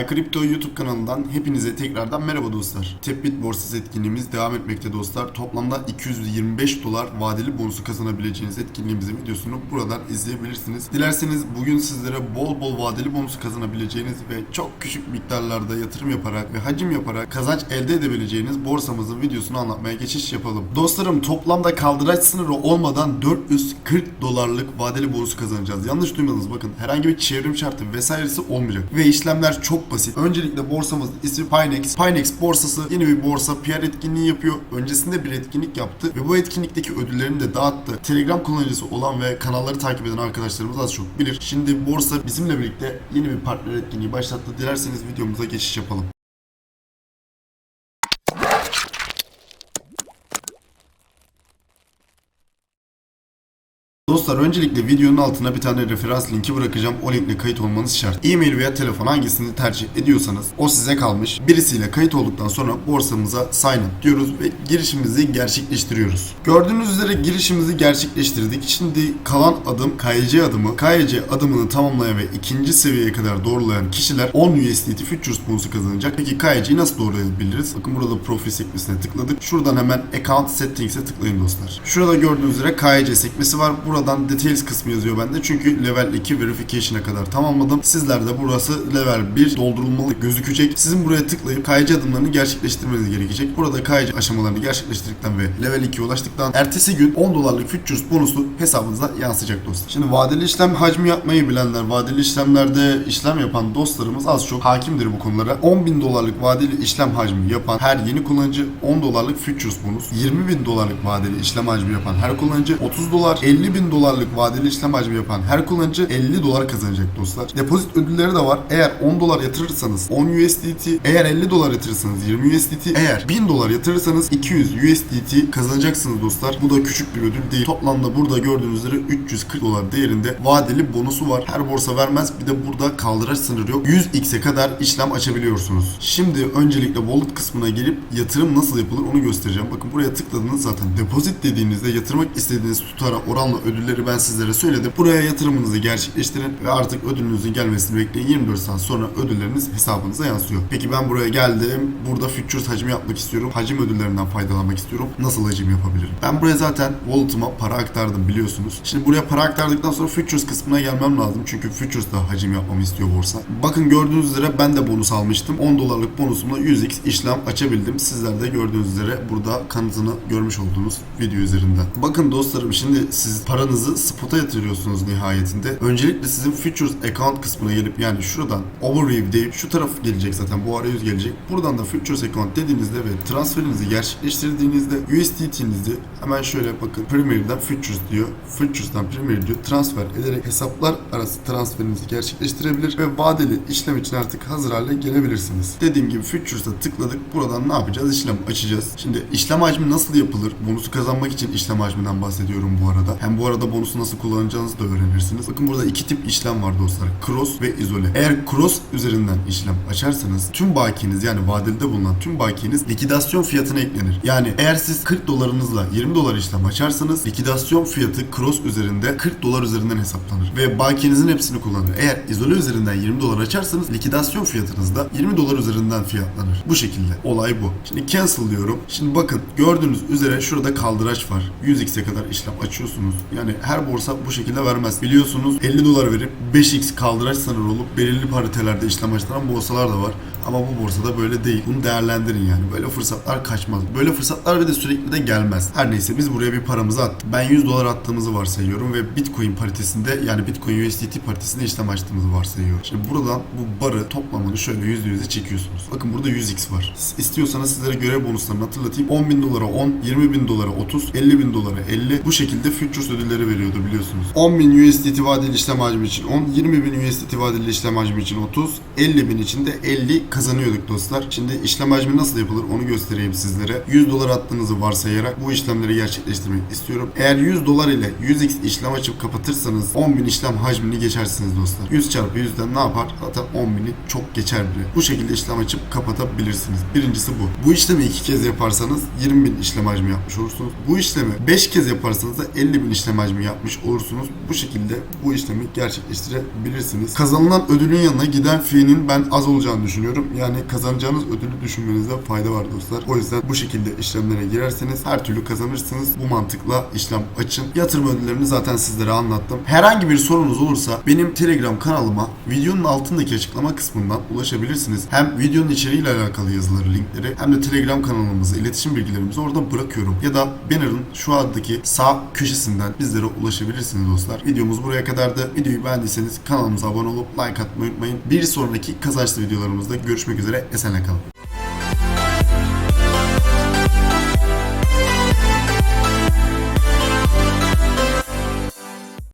Bay Crypto YouTube kanalından hepinize tekrardan merhaba dostlar. Tepbit borsası etkinliğimiz devam etmekte dostlar. Toplamda 225 dolar vadeli bonusu kazanabileceğiniz etkinliğimizin videosunu buradan izleyebilirsiniz. Dilerseniz bugün sizlere bol bol vadeli bonusu kazanabileceğiniz ve çok küçük miktarlarda yatırım yaparak ve hacim yaparak kazanç elde edebileceğiniz borsamızın videosunu anlatmaya geçiş yapalım. Dostlarım toplamda kaldıraç sınırı olmadan 440 dolarlık vadeli bonus kazanacağız. Yanlış duymadınız bakın herhangi bir çevrim şartı vesairesi olmayacak. Ve işlemler çok basit. Öncelikle borsamızın ismi Pinex. Pinex borsası yeni bir borsa PR etkinliği yapıyor. Öncesinde bir etkinlik yaptı ve bu etkinlikteki ödüllerini de dağıttı. Telegram kullanıcısı olan ve kanalları takip eden arkadaşlarımız az çok bilir. Şimdi borsa bizimle birlikte yeni bir partner etkinliği başlattı. Dilerseniz videomuza geçiş yapalım. Dostlar öncelikle videonun altına bir tane referans linki bırakacağım. O linkle kayıt olmanız şart. E-mail veya telefon hangisini tercih ediyorsanız o size kalmış. Birisiyle kayıt olduktan sonra borsamıza sign up diyoruz ve girişimizi gerçekleştiriyoruz. Gördüğünüz üzere girişimizi gerçekleştirdik. Şimdi kalan adım KYC adımı. KYC adımını tamamlayan ve ikinci seviyeye kadar doğrulayan kişiler 10 USDT Futures bonusu kazanacak. Peki KYC'yi nasıl doğrulayabiliriz? Bakın burada profil sekmesine tıkladık. Şuradan hemen Account Settings'e tıklayın dostlar. Şurada gördüğünüz üzere KYC sekmesi var. Buradan Details kısmı yazıyor bende. Çünkü level 2 Verification'a kadar tamamladım. Sizler de burası level 1 doldurulmalı gözükecek. Sizin buraya tıklayıp KYC adımlarını gerçekleştirmeniz gerekecek. Burada KYC aşamalarını gerçekleştirdikten ve level 2'ye ulaştıktan ertesi gün 10 dolarlık Futures bonusu hesabınıza yansıyacak dostlar. Şimdi vadeli işlem hacmi yapmayı bilenler, vadeli işlemlerde işlem yapan dostlarımız az çok hakimdir bu konulara. 10 bin dolarlık vadeli işlem hacmi yapan her yeni kullanıcı 10 dolarlık Futures bonus, 20 bin dolarlık vadeli işlem hacmi yapan her kullanıcı 30 dolar, 50 bin dolarlık vadeli işlem hacmi yapan her kullanıcı 50 dolar kazanacak dostlar. Depozit ödülleri de var. Eğer 10 dolar yatırırsanız 10 USDT, eğer 50 dolar yatırırsanız 20 USDT, eğer 1000 dolar yatırırsanız 200 USDT kazanacaksınız dostlar. Bu da küçük bir ödül değil. Toplamda burada gördüğünüz üzere 340 dolar değerinde vadeli bonusu var. Her borsa vermez. Bir de burada kaldıraç sınırı yok. 100x'e kadar işlem açabiliyorsunuz. Şimdi öncelikle wallet kısmına gelip yatırım nasıl yapılır onu göstereceğim. Bakın buraya tıkladınız zaten. Depozit dediğinizde yatırmak istediğiniz tutara oranla ödülleri ben sizlere söyledim. Buraya yatırımınızı gerçekleştirin ve artık ödülünüzün gelmesini bekleyin. 24 saat sonra ödülleriniz hesabınıza yansıyor. Peki ben buraya geldim. Burada futures hacmi yapmak istiyorum. Hacim ödüllerinden faydalanmak istiyorum. Nasıl hacim yapabilirim? Ben buraya zaten wallet'ıma para aktardım biliyorsunuz. Şimdi buraya para aktardıktan sonra futures kısmına gelmem lazım. Çünkü futures'ta hacim yapmamı istiyor borsa. Bakın gördüğünüz üzere ben de bonus almıştım. 10 dolarlık bonusumla 100x işlem açabildim. Sizler de gördüğünüz üzere burada kanıtını görmüş olduğunuz video üzerinden. Bakın dostlarım şimdi siz paranızı spot'a yatırıyorsunuz nihayetinde. Öncelikle sizin futures account kısmına gelip yani şuradan overview deyip şu taraf gelecek zaten bu arayüz gelecek. Buradan da futures account dediğinizde ve transferinizi gerçekleştirdiğinizde USDT'nizi hemen şöyle bakın Premier'den futures diyor. Futures'tan Premier diyor. Transfer ederek hesaplar arası transferinizi gerçekleştirebilir ve vadeli işlem için artık hazır hale gelebilirsiniz. Dediğim gibi Futures'a tıkladık. Buradan ne yapacağız? İşlem açacağız. Şimdi işlem hacmi nasıl yapılır? Bonusu kazanmak için işlem hacminden bahsediyorum bu arada. Hem bu arada bonusu nasıl kullanacağınızı da öğrenirsiniz. Bakın burada iki tip işlem var dostlar. Cross ve izole. Eğer cross üzerinden işlem açarsanız tüm bakiyeniz yani vadelde bulunan tüm bakiyeniz likidasyon fiyatına eklenir. Yani eğer siz 40 dolarınızla 20 dolar işlem açarsanız likidasyon fiyatı cross üzerinde 40 dolar üzerinden hesaplanır. Ve bakiyenizin hepsini kullanır. Eğer izole üzerinden 20 dolar açarsanız likidasyon fiyatınız da 20 dolar üzerinden fiyatlanır. Bu şekilde. Olay bu. Şimdi cancel diyorum. Şimdi bakın gördüğünüz üzere şurada kaldıraç var. 100x'e kadar işlem açıyorsunuz. Yani her borsa bu şekilde vermez. Biliyorsunuz 50 dolar verip 5x kaldıraç sınırı olup belirli paritelerde işlem açtıran borsalar da var. Ama bu borsada böyle değil. Bunu değerlendirin yani. Böyle fırsatlar kaçmaz. Böyle fırsatlar bir de sürekli de gelmez. Her neyse biz buraya bir paramızı attık. Ben 100 dolar attığımızı varsayıyorum ve Bitcoin paritesinde yani Bitcoin USDT paritesinde işlem açtığımızı varsayıyorum. Şimdi buradan bu barı toplamını şöyle %100'e çekiyorsunuz. Bakın burada 100x var. İstiyorsanız sizlere görev bonuslarını hatırlatayım. 10 bin dolara 10, 20 bin dolara 30, 50 bin dolara 50. Bu şekilde futures ödülleri veriyordu biliyorsunuz. 10 bin USDT vadeli işlem hacmi için 10, 20 bin USDT vadeli işlem hacmi için 30, 50 bin için de 50 kazanıyorduk dostlar. Şimdi işlem hacmi nasıl yapılır onu göstereyim sizlere. 100 dolar attığınızı varsayarak bu işlemleri gerçekleştirmek istiyorum. Eğer 100 dolar ile 100x işlem açıp kapatırsanız 10.000 işlem hacmini geçersiniz dostlar. 100 çarpı 100'den ne yapar? Zaten 10.000'i çok geçer bile. Bu şekilde işlem açıp kapatabilirsiniz. Birincisi bu. Bu işlemi iki kez yaparsanız 20.000 işlem hacmi yapmış olursunuz. Bu işlemi 5 kez yaparsanız da 50.000 işlem hacmi yapmış olursunuz. Bu şekilde bu işlemi gerçekleştirebilirsiniz. Kazanılan ödülün yanına giden fee'nin ben az olacağını düşünüyorum. Yani kazanacağınız ödülü düşünmenizde fayda var dostlar. O yüzden bu şekilde işlemlere girerseniz her türlü kazanırsınız. Bu mantıkla işlem açın. Yatırım ödüllerini zaten sizlere anlattım. Herhangi bir sorunuz olursa benim Telegram kanalıma videonun altındaki açıklama kısmından ulaşabilirsiniz. Hem videonun içeriğiyle alakalı yazıları, linkleri hem de Telegram kanalımızı, iletişim bilgilerimizi orada bırakıyorum. Ya da banner'ın şu andaki sağ köşesinden bizlere ulaşabilirsiniz dostlar. Videomuz buraya kadardı. Videoyu beğendiyseniz kanalımıza abone olup like atmayı unutmayın. Bir sonraki kazançlı videolarımızda görüşmek üzere. Esenle kalın.